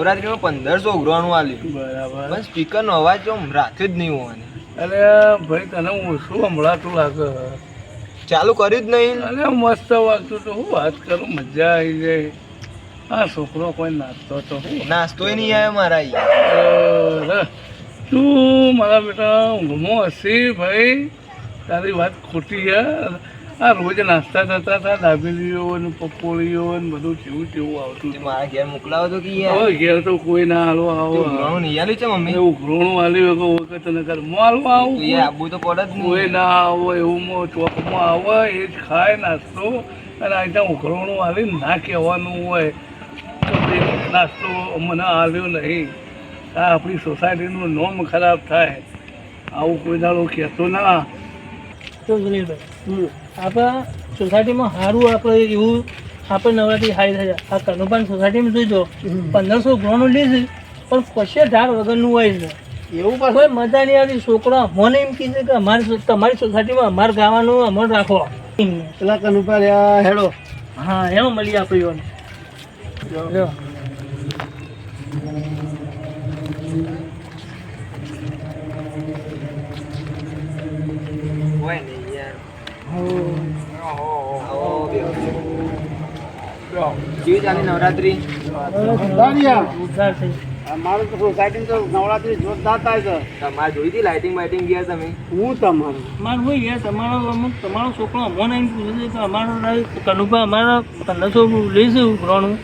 નવરાત્રીમાં પંદરસો ઉઘરાણું આલ્યું. બરાબર. પણ સ્પીકરનો અવાજ તો રાખ્યો જ નહીં હોવાને. અરે ભાઈ તને હું શું હમણાં લાગે? ચાલુ કર્યું જ નહીં. અરે મસ્ત વાગતું તો હું વાત કરું મજા આવી જાય આ છોકરો કોઈ નાચતો તો નાસ્તો નાસ્તોય નહીં આવ્યો મારા તું મારા બેટા ઊંઘમાં હશે ભાઈ? તારી વાત ખોટી છે આ રોજ નાસ્તા થતા હતા દાબેલીઓ ને પકોડીઓ ને બધું કેવું કેવું આવતું. મારા ઘેર મોકલાવો તો કે યાર. હવે ઘેર તો કોઈ ના હાલો આવો ઉઘરાણું નહીં છે મમ્મી? એવું ઘણું હાલ્યું વગર વખત ને કર માલમાં આવું તો યાર આબુ તો પડે જ કોઈ ના આવો એવું મો ચોકમાં આવે એ જ ખાય નાસ્તો. અને આ ત્યાં ઉઘરાણું હાલી ના કહેવાનું હોય તો નાસ્તો મને હાલ્યો નહીં. આ આપણી સોસાયટીનું નોમ ખરાબ થાય. આવું કોઈ દાડો કહેતો ના. તો સુનિલભાઈ આપણા સોસાયટીમાં સારું આપણે એવું આપણે નવરાત્રી હાઈ થાય છે. આ કનુભાઈ સોસાયટીમાં જોઈજો પંદરસો ગ્રોનું લે પણ કશે ઢાળ વગરનું હોય છે એવું પણ કોઈ મજા નહીં આવતી. છોકરા મને એમ કહે છે કે અમારી તમારી સોસાયટીમાં અમારે ગાવાનું અમર રાખો. પેલા કનુપા હેડો. હા એમાં મળી આપણે કેવી ચાલી નવરાત્રી. મારું તો સોસાયટી તો નવરાત્રી જોરદાર થાય છે. તમારે જોઈ હતી લાઇટિંગ બાઇટિંગ ગયા તમે? હું તમારું? મારું હોય યાર તમારો અમુક તમારો છોકરો અમને એમ પૂછે કે અમારો કનુભા અમારા પંદરસો લઈશું ગ્રહણું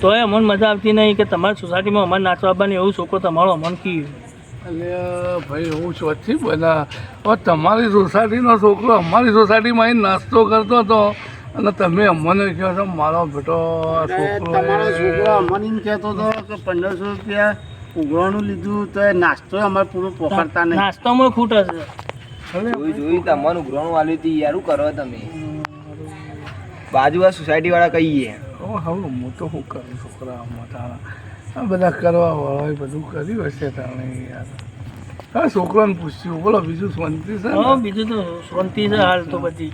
તો એ અમને મજા આવતી નહીં કે તમારી સોસાયટીમાં અમારે નાચવા આવવાની એવું છોકરો તમારો અમને કીધું એટલે ભાઈ હું ચોથી બધા તમારી સોસાયટીનો છોકરો અમારી સોસાયટીમાં નાસ્તો કરતો હતો અને તમે અમને કહો છો મારો બેટો છોકરો તમારો છોકરો અમને એમ કહેતો હતો કે પંદરસો રૂપિયા ઉઘરાણું લીધું તો એ નાસ્તો અમારે પૂરો પોખરતા નહીં. નાસ્તામાં ખૂટ હશે. જોઈ જોઈ તમારું ઉઘરાણું આલ્યું હતી યાર કરો તમે. બાજુ સોસાયટી વાળા કહીએ હવે હું તો શું કરું છોકરા મોટા આ બધા કરવા વાળા બધું કર્યું હશે તમે યાર. હા છોકરાને પૂછ્યું બોલો બીજું શાંતિ છે? બીજું તો શાંતિ છે હાલ તો બધી.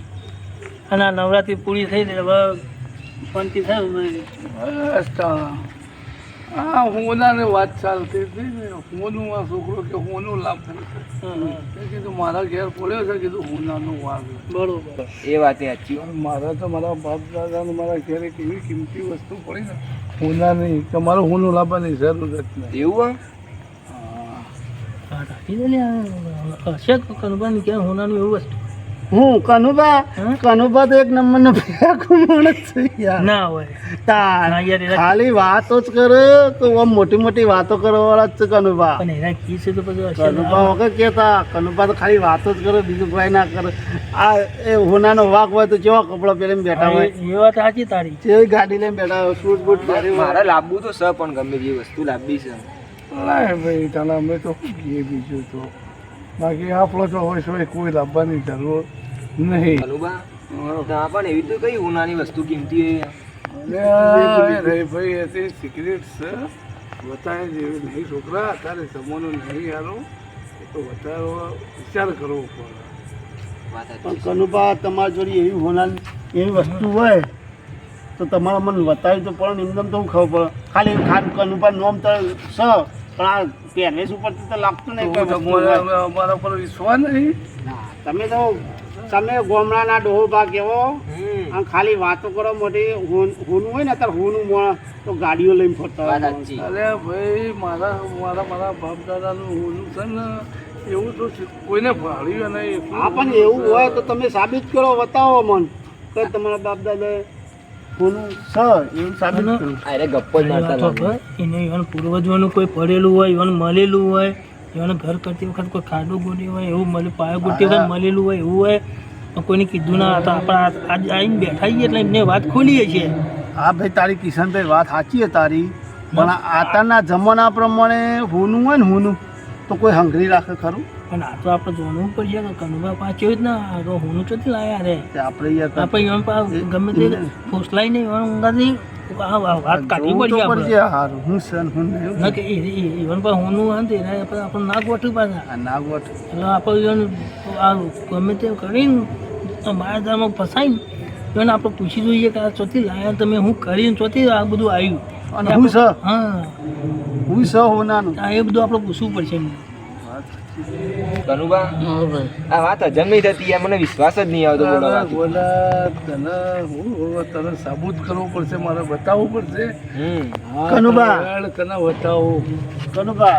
અને આ નવરાત્રી પૂરી થઈ ને હવે શાંતિ થાય બધી. બસ હા હોનાને વાત ચાલતી હતી ને હોનું આ છોકરો કે હોનું લાભ. મેં કીધું મારા ઘેર પડ્યો છે કીધું હોનાનું વાગ બરોબર એ વાત સાચી. મારા તો મારા બાપ દાદાને મારા ઘેર એક એવી કિંમતી વસ્તુ પડી ને હોનાની કે મારે હોનું લાવવાની જરૂર જ નહીં એવું હા. હશે કનુભાઈ ક્યાં હોનાનું એવું વસ્તુ હું કનુભા? કનુભા તો એક નંબરનો ભેગું માણસ છે યાર. ના હોય. તાર યાર ખાલી વાતો જ કરે તો આમ મોટી મોટી વાતો કરવા વાળા જ છે કનુભા પણ એના કી છે તો પછી કનુભા વગર કેતા કનુભા તો ખાલી વાતો જ કરે બીજું કોઈ ના કરે. આ એ હોનાનો વાક હોય તો કેવો કપડો પહેરીને બેઠા હોય? એ વાત સાચી તારી. જે ગાડી લઈને બેઠા હોય સૂટ બૂટ પહેરી મારે લાવવું તો છે પણ ગમે તે વસ્તુ લાવવી છે. ભાઈ તને અમે તો બીજું તો. બાકી આપણો તો હોય છે કોઈ લાવવાની જરૂર નહીં. કનુબા ત્યાં પણ એવી તો કઈ ઉનાની વસ્તુ કિંમતી ભાઈ એ તે સિક્રેટ છે. બતાવે જેવી નહીં છોકરા અત્યારે જમવાનું નહીં યારો એ તો વધારે વિચાર કરવો પડે. પણ કનુભા તમારી જોડે એવી હોનાર એવી વસ્તુ હોય તો તમારા મને બતાવી તો પણ એમને તો હું ખબર પડે? ખાલી ખાન કનુભા નોમ તો સ પણ આ પહેરવેશ ઉપરથી તો લાગતું નહીં. અમારા પર વિશ્વાસ નહીં. તમે તો તમે ગોમડાના ડોહો ભાગ એવો આમ અને ખાલી વાતો કરો મોટી હું હોનું હોય ને અત્યારે હોનું મળે તો ગાડીઓ લઈને ફરતા હોય. અરે ભાઈ મારા મારા મારા બાપ દાદાનું હોનું છે ને એવું તો કોઈને ભાળ્યું નહીં હા પણ એવું હોય તો તમે સાબિત કરો બતાવો મન કે તમારા બાપ દાદા હોનું છે એવું સાબિત અરે ગપ્પો જ મારતા વાત લાગે. હોય, એને ઈવન પૂર્વજોનું કોઈ પડેલું હોય ઈવન મળેલું હોય ઈવન ઘર કરતી વખત કોઈ ખાડો ગોટી હોય એવું મળે પાયો ગોટી વખત મળેલું હોય એવું હોય તો કોઈને કીધું ના હતા. આપણે આજ આવીને બેઠા છીએ એટલે એમને વાત ખોલીએ છીએ. હા ભાઈ તારી કિશનભાઈ વાત સાચી છે તારી. પણ આતાના જમાના પ્રમાણે હોનું હોય ને હોનું તો કોઈ હંગરી રાખે ખરું? પણ આ તો આપણે જોવાનું જાય કે કનુભા પાછું હોય ના આ તો હું ચોથી લાયા રે. આપણે આપણે ઈવન પા ગમે તે ફોસલાઈ નહીં ઈવન ઊંઘાથી વાત કાઢવી પડી તો આપણે. હારું હું છે હું ના કે ઈવન પા હોનું હોય ને આપણે આપણે નાક પાછા. ના નાગવટ એટલે આપણે ઈવન આ ગમે તે કરીને મારા ધારમાં ફસાઈને ઈવન આપણે પૂછી જોઈએ કે આ ચોથી લાયા તમે હું કરીને ચોથી આ બધું આવ્યું. અને હું સ હા. હું સ હોનાનું? આ એ બધું આપણે પૂછવું પડશે એમને. કનુભા આ વાત હજમ નહીં થતી યાર મને વિશ્વાસ જ નહીં આવતો બોલો બોલા તને હું તને સાબુત કરવું પડશે મારે બતાવવું પડશે. હમ. હા, કનુભા. તને બતાવું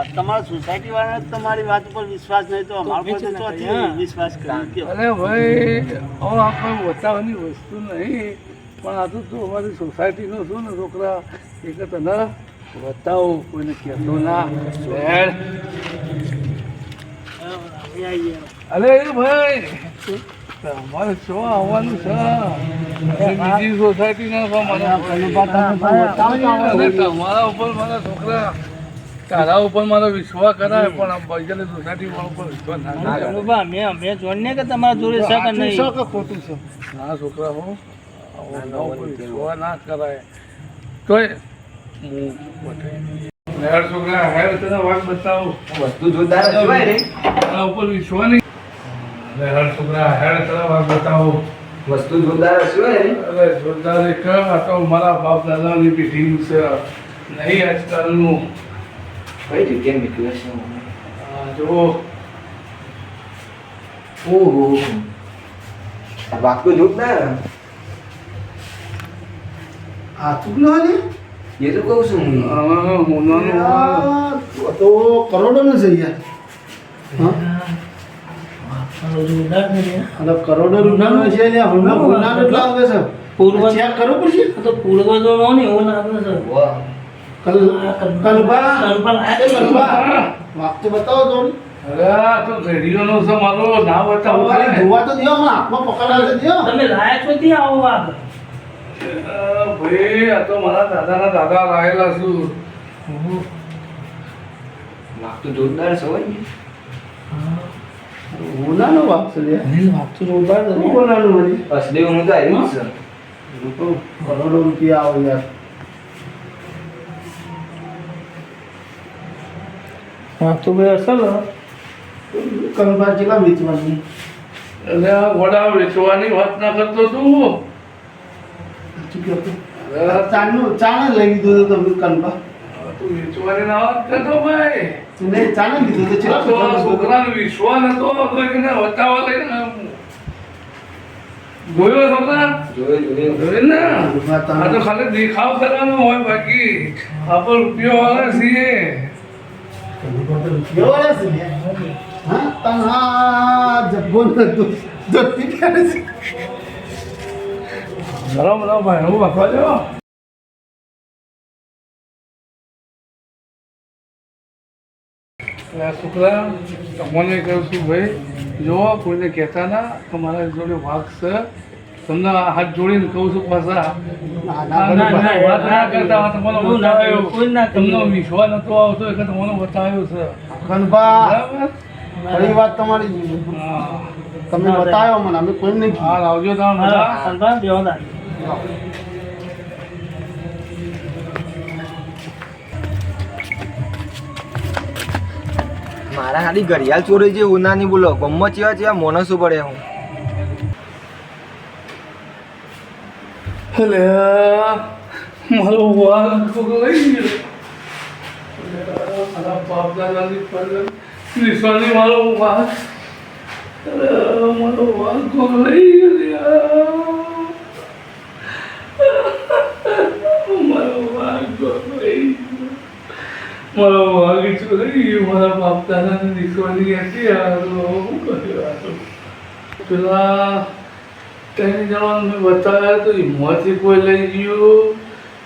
તમારા સોસાયટી વાળા તમારી વાત પર વિશ્વાસ નહીં તો અમારો પર તો વિશ્વાસ કરી અરે ભાઈ હવે આપણે બતાવવાની વસ્તુ નહીં પણ આ તો તું અમારી સોસાયટીનો છું ને છોકરા એક તને બતાવું કોઈને કહેતો ના અરે ભાઈ તમારે શું આવવાનું છે? બીજી સોસાયટી છો તમારા ઉપર મારા છોકરા તારા ઉપર મારો વિશ્વાસ કરાય પણ આ બીજાની સોસાયટી વાળા ઉપર વિશ્વાસ ના કનુભા, અમે અમે જોઈને કે તમારા જોડે શક નહીં? શક ખોટું છે. ના છોકરા હો. વિશ્વાસ ના કરાય. તોય હું હેડ છોકરા હેડ તને વાત બતાવું. વસ્તુ જોરદાર જ હોય તારા ઉપર વિશ્વાસ નહીં. હેડ છોકરા હેડ તને વાત બતાવું. વસ્તુ જોરદાર જ ને અરે જોરદાર એક આ તો મારા બાપ દાદાની પેઢીનું છે. નહીં આજકાલનું. કઈ જગ્યાએ મૂક્યું હશે આ જુઓ. ઓહો. આ વાક્ય જોરદાર. આ ચૂકલો ને? એ તો કહું છું હું હોનાનું તો કરોડોનું છે યાર કરોડો રૂપિયાનો છે હોનાનો એટલા આવે છે પૂર્વજ ચેક કરવું પડશે આ તો પૂર્વજોનો ને એવો લાગે છે વાહ કલ કલબા કનપા એ કલબા વાક તો બતાવો તો અરે તો રેડિયોનો છે મારો ના બતાવો જોવા તો દો હાથમાં પકડવા તો દો તમે લાયક છો ત્યાં આવો વાત? ભાઈ આ તો મારા દાદાના દાદા લાયેલા છું. વાક્ય જોરદાર છે હોય ને હોનાનો વાક છે યાર વાત તો જોરદાર છે શું ને. હોનાનું વળી અસલી હું તો આવ્યું છે. હું તો કરોડો રૂપિયા આવે યાર. વાત તો ભાઈ અસલ હે. કલબા વેચવાની? એટલે આ ઘોડા વેચવાની વાત ના કરતો તું. ચાનું ચાને લઈ લીધું તો તમે તું વેચવાની ના વાત કરતો ભાઈ. નહીં ચાને લીધું તો તો છોકરાનો વિશ્વાસ હતો તો એને બતાવવા લઈને જોયો છોકરા જોયું જોયું. જોયું ને? આ તો ખાલી દેખાવ કરવાનો હોય બાકી. આપણે રૂપિયો વાળા છીએ. રહેશે ને? હા તન હા જબ્બો બરાબર ભાઈ હું વાપરવા જાઓ એટલે આ છોકરા તમને કહું છું ભાઈ જો કોઈને કહેતા ના કે મારા જોડે વાઘ તમને હાથ જોડીને કહું છું પાછા. ના, ના, ના, ના, ના, વાત ના કરતા આ તમને. બતાવ્યો વિશ્વાસ નતો આવતો એટલે તમને બતાવ્યો છે. બરાબર? વાત તમારી. તમે બતાવ્યો મને અમે કોઈ નહીં આવજો તમે મારા ખાલી ઘડિયાળ ચોરી છે ઉનાની બોલો ગમત ચેવા ચેવા મોનસો પડે હું. એટલે મારો વાલ ગયો. મારા વાલ. મારો વાલ કોક ગયો યાર. મારો વાલ કોક લઈ ગયો મારો ચોરી ગયો મારા બાપ દાદાની નિશાની હતી? પેલા ત્રણ જણાને મેં બતાવ્યા તો એમાંથી કોઈ લઈ ગયું,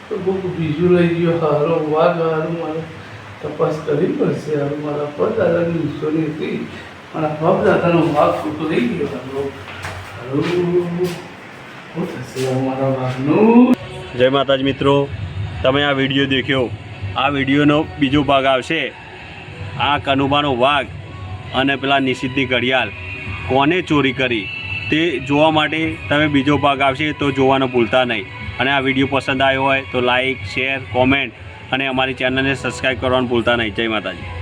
તો કોઈક બીજું લઈ ગયો. હારો વાઘ, હારું તપાસ કરવી પડશે. હારું, મારા પદ દાદાની હતી. મારા બાપ દાદાનો વાઘ ખોટો લઈ ગયો. હારો હારું શું થશે મારા વાઘનું? જય માતાજી મિત્રો, તમે આ વીડિયો દેખ્યો. આ વિડીયોનો બીજો ભાગ આવશે. આ કનુબાનો વાઘ અને પેલા નિષિદ્ધિ ઘડિયાળ. કોને ચોરી કરી? તે જોવા માટે તમે બીજો ભાગ આવશે તો જોવાનું ભૂલતા નહીં. અને આ વીડિયો પસંદ આવ્યો હોય તો લાઇક શેર, કોમેન્ટ અને અમારી ચેનલને સબસ્ક્રાઈબ કરવાનું ભૂલતા નહીં. જય માતાજી.